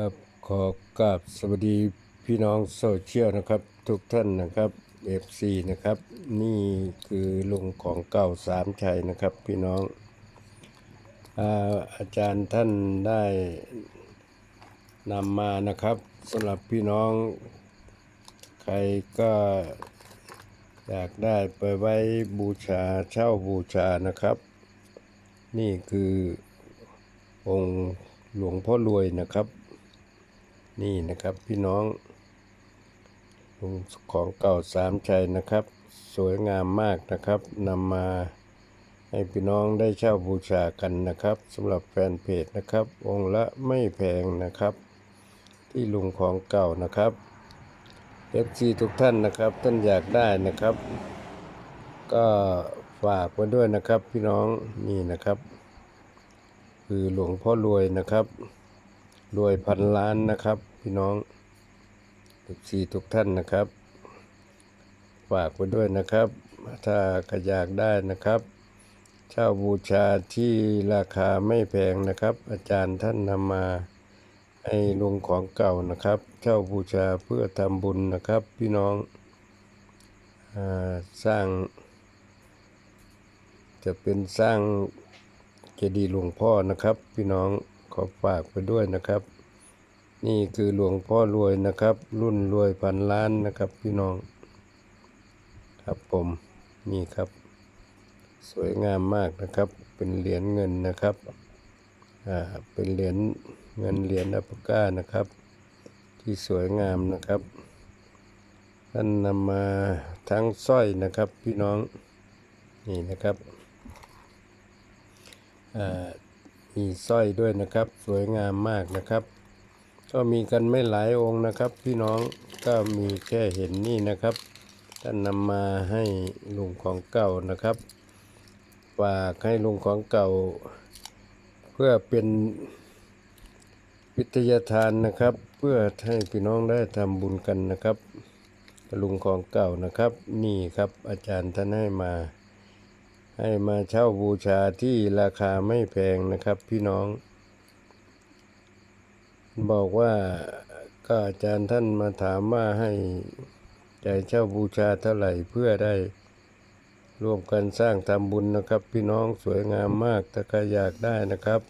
ครับขอกราบสวัสดีพี่น้องโซเชียลนะครับ ทุกท่านนะครับ FC นะครับ นี่คือลุงของเก่าสามชัยนะครับพี่น้องอาอาจารย์ท่านได้นำมานะครับสำหรับพี่น้อง ใครก็อยากได้ไปไว้บูชาเช่าบูชานะครับ นี่คือองค์หลวงพ่อรวยนะครับ นี่นะครับพี่น้องของเก่าสามชัยนะครับ สวยงามมากนะครับนำมาให้พี่น้องได้เช่าบูชากันนะครับสำหรับแฟนเพจนะครับ องค์ละไม่แพงนะครับ ที่ลุงของเก่านะครับ FC ทุกท่านนะครับ ท่านอยากได้นะครับ ก็ฝากไว้ด้วยนะครับพี่น้องนี่นะครับ คือหลวงพ่อรวยนะครับ รวยพันล้านนะครับ พี่น้องทุกสี่ทุกท่านนะครับ ฝากไว้ด้วยนะครับ ถ้าใครอยากได้นะครับ เช่าบูชาที่ราคาไม่แพงนะครับ อาจารย์ท่านนำมาให้ลุงของเก่านะครับ เช่าบูชาเพื่อทำบุญนะครับ พี่น้องอสร้าง จะเป็นสร้างเจดีย์หลวงพ่อนะครับ พี่น้อง ขอฝากไปด้วยนะครับ นี่คือหลวงพ่อรวยนะครับ รุ่นรวยพันล้านนะครับ พี่น้อง ครับผมนี่ครับ สวยงามมากนะครับ เป็นเหรียญเงินนะครับอ่าเป็นเหรียญเงินเหรียญอัปก้านะครับ ที่สวยงามนะครับท่านนำมาทั้งสร้อยนะครับพี่น้องนี่นะครับอ่า มีสร้อยด้วยนะครับ สวยงามมากนะครับ ก็มีกันไม่หลายองค์นะครับ พี่น้องก็มีแค่เห็นนี่นะครับท่านนำมาให้ลุงของเก่านะครับฝากให้ลุงของเก่า เพื่อเป็นวิทยาทานนะครับ เพื่อให้พี่น้องได้ทำบุญกันนะครับลุงของเก่านะครับ นี่ครับอาจารย์ท่านให้มา ให้มาเช่าบูชาที่ราคาไม่แพงนะครับพี่น้อง บอกว่าก็อาจารย์ท่านมาถามว่าให้ใจายเช่าบูชาเท่าไหร่เพื่อได้ร่วมกันสร้างทำบุญนะครับ พี่น้องสวยงามมากถ้าใครอยากได้นะครับ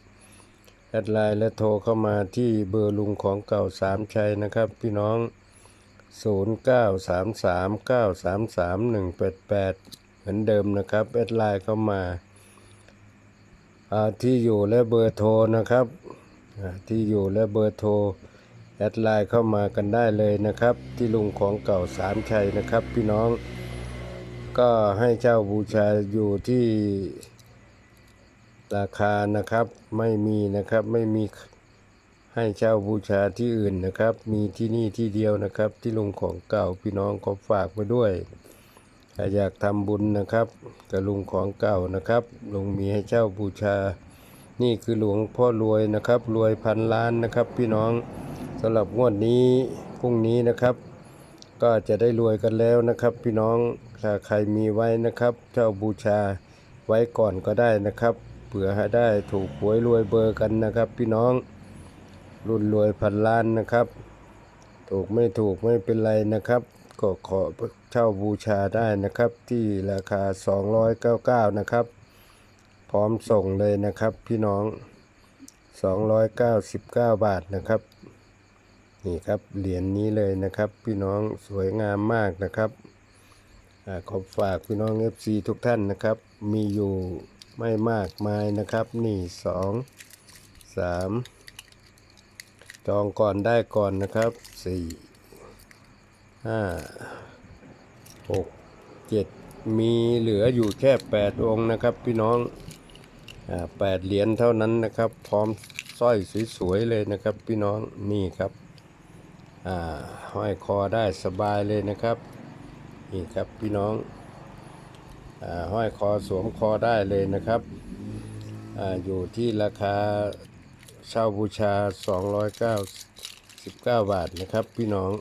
แอดไลน์และโทรเข้ามาที่เบอร์ลุงของเก่าสามชัยนะครับ พี่น้อง 0933933188 เหมือนเดิมนะครับแอดไลน์เข้ามาที่อยู่และเบอร์โทรนะครับที่อยู่และเบอร์โทรแอดไลน์เข้ามากันได้เลยนะครับ ที่ลุงของเก่าสามชัยนะครับ พี่น้องก็ให้เช่าบูชาอยู่ที่ราคานะครับไม่มีนะครับไม่มีให้เช่าบูชาที่อื่นนะครับ มีที่นี่ที่เดียวนะครับ ที่ลุงของเก่าพี่น้องขอฝากไว้ด้วย ถ้าอยากทำบุญนะครับกับลุงของเก่านะครับลุงมีให้เช่าบูชา นี่คือหลวงพ่อรวยนะครับ รวยพันล้านนะครับ พี่น้องสำหรับงวดนี้พรุ่งนี้นะครับ ก็จะได้รวยกันแล้วนะครับ พี่น้องถ้าใครมีไว้นะครับเช่าบูชาไว้ก่อนก็ได้นะครับเผื่อให้ได้ถูกหวยรวยเบอร์กันนะครับ พี่น้องรุ่นรวยพันล้านนะครับ ถูกไม่ถูกไม่เป็นไรนะครับ ก็ขอเช่าบูชาได้นะครับ ที่ราคา 299 นะครับ พร้อมส่งเลยนะครับ พี่น้อง 299 บาทนะครับ นี่ครับเหรียญนี้เลยนะครับ พี่น้องสวยงามมากนะครับอขอฝากพี่น้อง FC ทุกท่านนะครับ มีอยู่ไม่มากมายนะครับ นี่สองสามจองก่อนได้ก่อนนะครับสี่ ห้าหกเจ็ดมีเหลืออยู่แค่แปดองค์นะครับ พี่น้องแปดเหรียญเท่านั้นนะครับ พร้อมสร้อยสวยๆเลยนะครับ พี่น้องนี่ครับห้อยคอได้สบายเลยนะครับนี่ครับพี่น้องห้อยคอสวมคอได้เลยนะครับออยู่ที่ราคาเช่าบูชา 299 บาทนะครับ พี่น้อง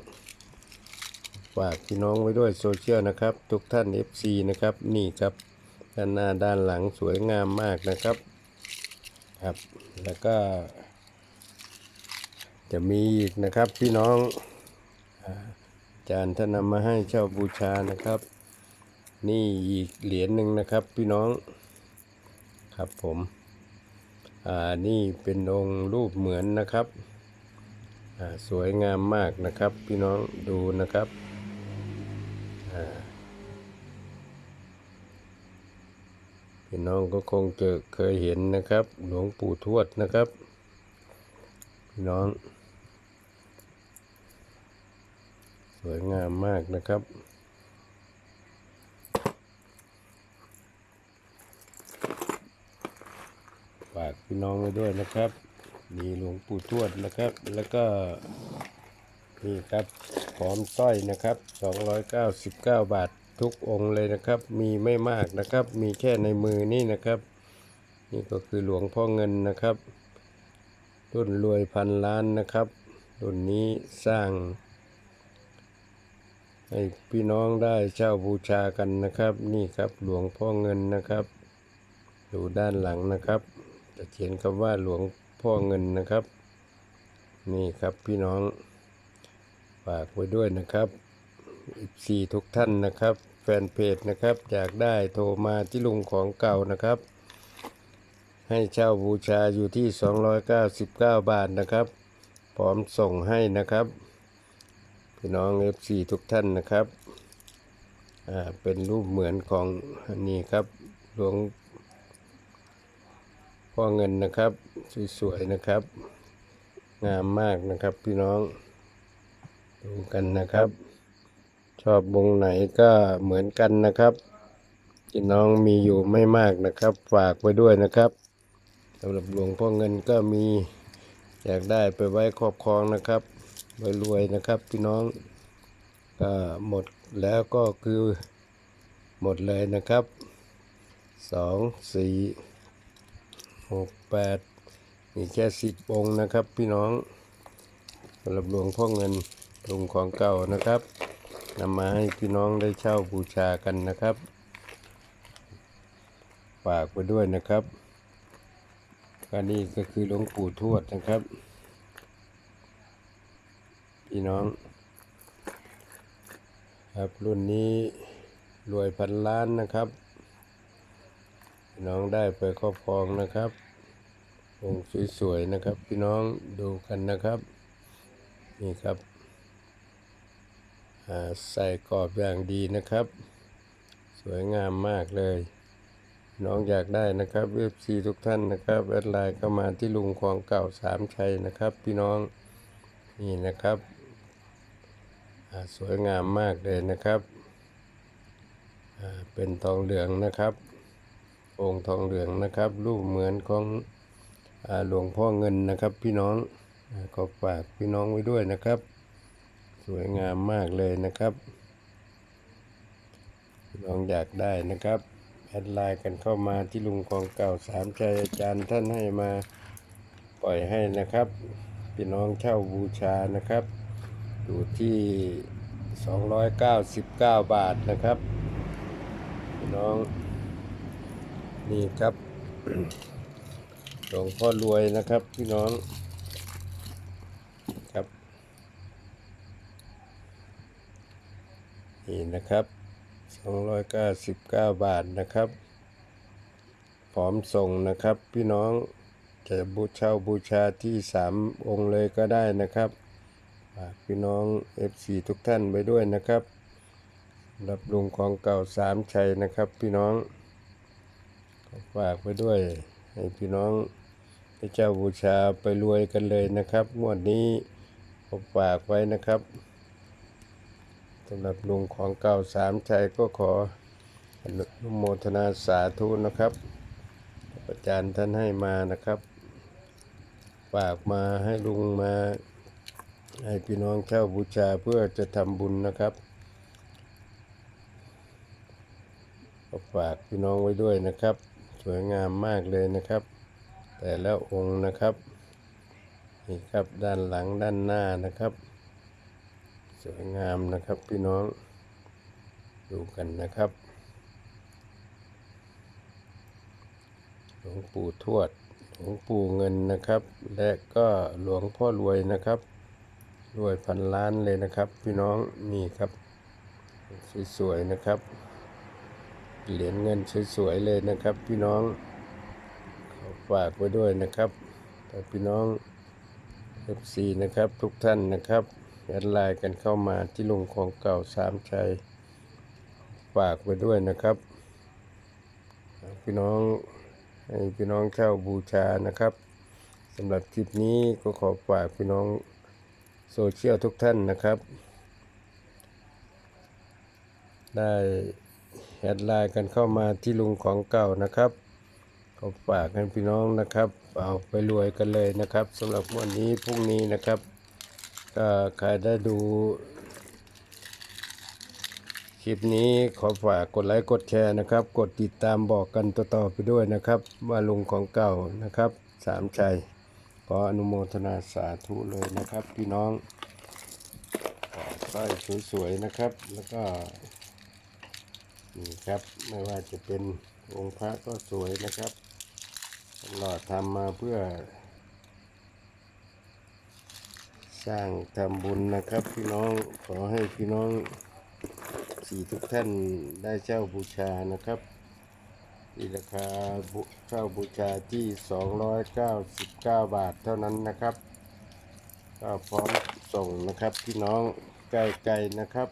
ฝากพี่น้องไว้ด้วยโซเชียลนะครับ ทุกท่าน FC นะครับ นี่ครับ ด้านหน้าด้านหลังสวยงามมากนะครับ ครับ แล้วก็ จะมีอีกนะครับพี่น้องอาจารย์ท่านนำมาให้เช่าบูชานะครับ นี่อีกเหรียญหนึ่งนะครับพี่น้องครับผมอ่านี่เป็นองค์รูปเหมือนนะครับสวยงามมากนะครับ พี่น้องดูนะครับ พี่น้องก็คงจะเคยเห็นนะครับ หลวงปู่ทวดนะครับ พี่น้อง สวยงามมากนะครับฝากพี่น้องไว้ด้วยนะครับ มีหลวงปู่ทวดนะครับ แล้วก็ นี่ครับพร้อมสร้อยนะครับ 299 บาททุกองค์เลยนะครับ มีไม่มากนะครับ มีแค่ในมือนี่นะครับ นี่ก็คือหลวงพ่อเงินนะครับรุ่นรวยพันล้านนะครับรุ่นนี้สร้าง ให้พี่น้องได้เช่าบูชากันนะครับ นี่ครับหลวงพ่อเงินนะครับดูด้านหลังนะครับ จะเขียนคำว่าหลวงพ่อเงินนะครับ นี่ครับพี่น้อง ฝากไว้ด้วยนะครับอีกสี่ทุกท่านนะครับ แฟนเพจนะครับอยากได้โทรมาที่ลุงของเก่านะครับ ให้เช่าบูชาอยู่ที่ 299 บาทนะครับ พร้อมส่งให้นะครับพี่น้อง FC ทุกท่านนะครับอ่าเป็นรูปเหมือนของอันนี้ครับหลวงพ่อเงินนะครับ สวยๆนะครับ งามมากนะครับพี่น้อง ดูกันนะครับ ชอบวงไหนก็เหมือนกันนะครับพี่น้องมีอยู่ไม่มากนะครับ ฝากไว้ด้วยนะครับสำหรับหลวงพ่อเงินก็มีอยากได้ไปไว้ครอบครองนะครับรวยๆนะครับพี่น้องก็หมดแล้วก็คือหมดเลยนะครับสองสี่หกแปดมีแค่สิบองค์นะครับ พี่น้องสำหรับหลวงพ่อเงิน ลุงของเก่านะครับนำมาให้พี่น้องได้เช่าบูชากันนะครับฝากไว้ด้วยนะครับก็นี่ก็คือหลวงปู่ทวดนะครับ พี่น้อง ครับรุ่นนี้รวยพันล้านนะครับ พี่น้องได้ไปครอบครองนะครับองค์สวยๆนะครับ พี่น้องดูกันนะครับ นี่ครับ ใส่กรอบอย่างดีนะครับ สวยงามมากเลย น้องอยากได้นะครับเอฟซีทุกท่านนะครับแอดไลน์เข้ามาที่ลุงของเก่าสามชัยนะครับ พี่น้องนี่นะครับสวยงามมากเลยนะครับ เป็นทองเหลืองนะครับ องค์ทองเหลืองนะครับ รูปเหมือนของอหลวงพ่อเงินนะครับ พี่น้องอก็ฝากพี่น้องไว้ด้วยนะครับ สวยงามมากเลยนะครับพี่น้องอยากได้นะครับแอดไลน์กันเข้ามาที่ลุงของเก่าสามใจอาจารย์ท่านให้มาปล่อยให้นะครับพี่น้องเช่าบูชานะครับอยู่ที่ 299 บาทนะครับพี่น้องนี่ครับหลวงพ่อรวยนะครับพี่น้อง ครับ นี่นะครับ299 บาทนะครับ พร้อมส่งนะครับ พี่น้องจะบูเช่าบูชาที่ 3 องค์เลยก็ได้นะครับฝากพี่น้อง FC ทุกท่านไปด้วยนะครับรับลุงของเก่าสามชัยนะครับ พี่น้องฝากไปด้วย ให้พี่น้องให้เจ้าบูชาไปรวยกันเลยนะครับงวดนี้ผมฝากไว้นะครับ สำหรับลุงของเก่าสามชัยก็ขออนุโมทนาสาธุนะครับ อาจารย์ท่านให้มานะครับ ฝากมาให้ลุงมาให้พี่น้องเช่าบูชาเพื่อจะทำบุญนะครับฝากพี่น้องไว้ด้วยนะครับ สวยงามมากเลยนะครับ แต่ละองค์นะครับนี่ครับด้านหลังด้านหน้านะครับ สวยงามนะครับพี่น้องดูกันนะครับหลวงปู่ทวดหลวงปู่เงินนะครับ และก็หลวงพ่อรวยนะครับ รวยพันล้านเลยนะครับ พี่น้องนี่ครับ สวยๆนะครับ เหรียญเงินสวยๆเลยนะครับ พี่น้องขอฝากไว้ด้วยนะครับแต่พี่น้อง FC นะครับทุกท่านนะครับ แอดไลน์กันเข้ามาที่ลุงของเก่าสามชัยฝากไว้ด้วยนะครับ พี่น้องให้พี่น้องเช่าบูชานะครับสำหรับคลิปนี้ก็ขอฝากพี่น้องโซเชียลทุกท่านนะครับ ได้แอดไลน์กันเข้ามาที่ลุงของเก่านะครับขอฝากให้พี่น้องนะครับ เอาไปรวยกันเลยนะครับสำหรับวันนี้พรุ่งนี้นะครับ ก็ใครได้ดู คลิปนี้ขอฝากกดไลค์กดแชร์นะครับ กดติดตามบอกกันต่อๆไปด้วยนะครับ ว่าลุงของเก่านะครับ สามชัยขออนุโมทนาสาธุเลยนะครับ พี่น้องขอสร้อยสวยๆนะครับ แล้วก็นี่ครับไม่ว่าจะเป็นองค์พระก็สวยนะครับตลอดทำมาเพื่อ สร้างทำบุญนะครับพี่น้องขอให้พี่น้องสี่ทุกท่านได้เช่าบูชานะครับที่ราคาเช่าบูชาที่ 299 บาทเท่านั้นนะครับก็พร้อมส่งนะครับพี่น้องไกล้ๆนะครับ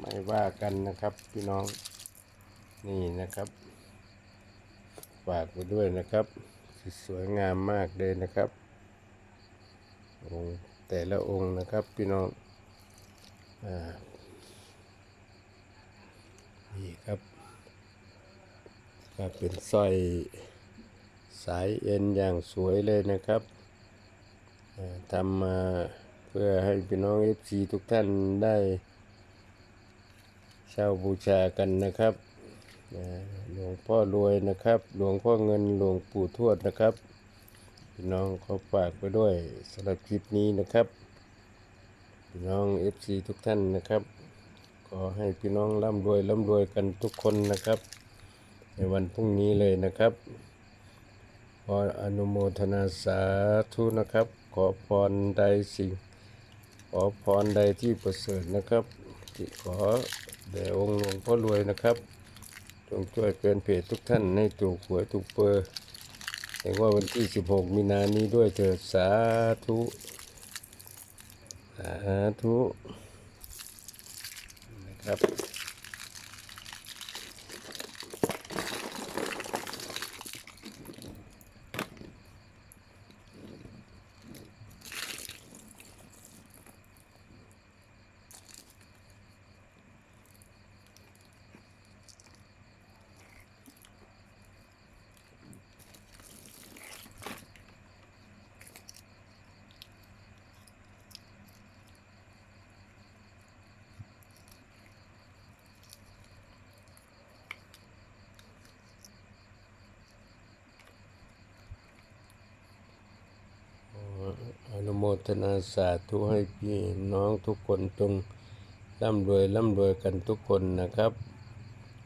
ไม่ว่ากันนะครับพี่น้องนี่นะครับฝากไปด้วยนะครับ สวยงามมากเลยนะครับองค์ แต่ละองค์นะครับพี่น้องอ่านี่ครับก็เป็นสร้อยสายเอ็นอย่างสวยเลยนะครับทำมาเพื่อให้พี่น้องเอฟซีทุกท่านได้เช่าบูชากันนะครับหลวงพ่อรวยนะครับ หลวงพ่อเงินหลวงปู่ทวดนะครับ พี่น้องขอฝากไปด้วยสำหรับคลิปนี้นะครับ พี่น้องเอฟซีทุกท่านนะครับ ขอให้พี่น้องร่ำรวยร่ำรวยกันทุกคนนะครับ ในวันพรุ่งนี้เลยนะครับขออนุโมทนาสาธุนะครับ ขอพรใดสิ่ง ขอพรใดที่ประเสริฐนะครับที่ขอแด่องค์หลวงพ่อรวยนะครับจงช่วยเป็นเพจทุกท่านให้ถูกหวยถูกเบอร์ แห่ว่าวันที่ 16 มีนานี้ด้วยเถิดสาธุ สาธุ นะครับ อนุโม ทนาสาธุให้พี่น้องทุกคนจงร่ำรวยร่ำรวยกันทุกคนนะครับ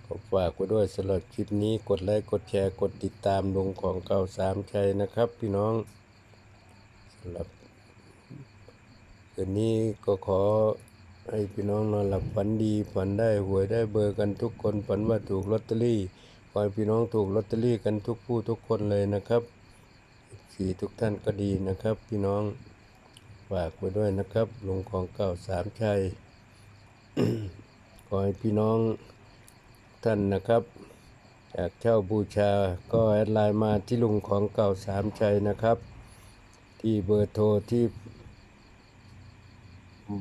ขอฝากไว้ด้วยสำหรับคลิปนี้กดไลค์กดแชร์กดติดตามลงของเก่าสามชัยนะครับ พี่น้องสำหรับคืนนี้ก็ขอให้พี่น้องนอนหลับฝันดีฝันได้หวยได้เบอร์กันทุกคนฝันว่าถูกลอตเตอรี่ขอให้พี่น้องถูกลอตเตอรี่กันทุกผู้ทุกคนเลยนะครับสี่ทุกท่านก็ดีนะครับ พี่น้อง ฝากไว้ด้วยนะครับลงของเก่าสามชัย ขอให้พี่น้องท่านนะครับอยากเช่าบูชาก็แอดไลน์มาที่ลุงของเก่าสามชัยนะครับ ที่เบอร์โทรที่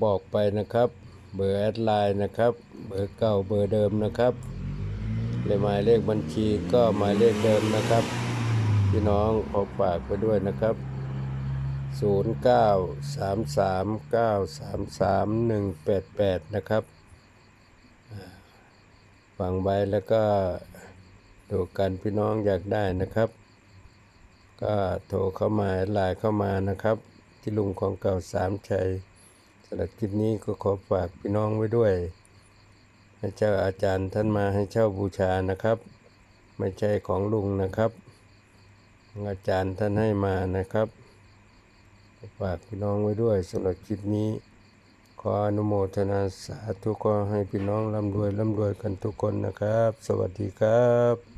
บอกไปนะครับ เบอร์แอดไลน์นะครับ เบอร์เก่าเบอร์เดิมนะครับเลยหมายเลขบัญชีก็หมายเลขเดิมนะครับ พี่น้องขอฝากไปด้วยนะครับ 0 9 3 3 9 3 3 1 8 8 นะครับฟังไว้แล้วก็ดูกันพี่น้องอยากได้นะครับ ก็โทรเข้ามาไลน์เข้ามานะครับ ที่ลุงของเก่าสามชัยสำหรับคลิปนี้ก็ขอฝากพี่น้องไว้ด้วย ให้เจ้าอาจารย์ท่านมาให้เช่าบูชานะครับ ไม่ใช่ของลุงนะครับ อาจารย์ท่านให้มานะครับ ฝากพี่น้องไว้ด้วยสำหรับคลิปนี้ ขออนุโมทนาสาธุขอให้พี่น้องร่ำรวยร่ำรวยกันทุกคนนะครับ สวัสดีครับ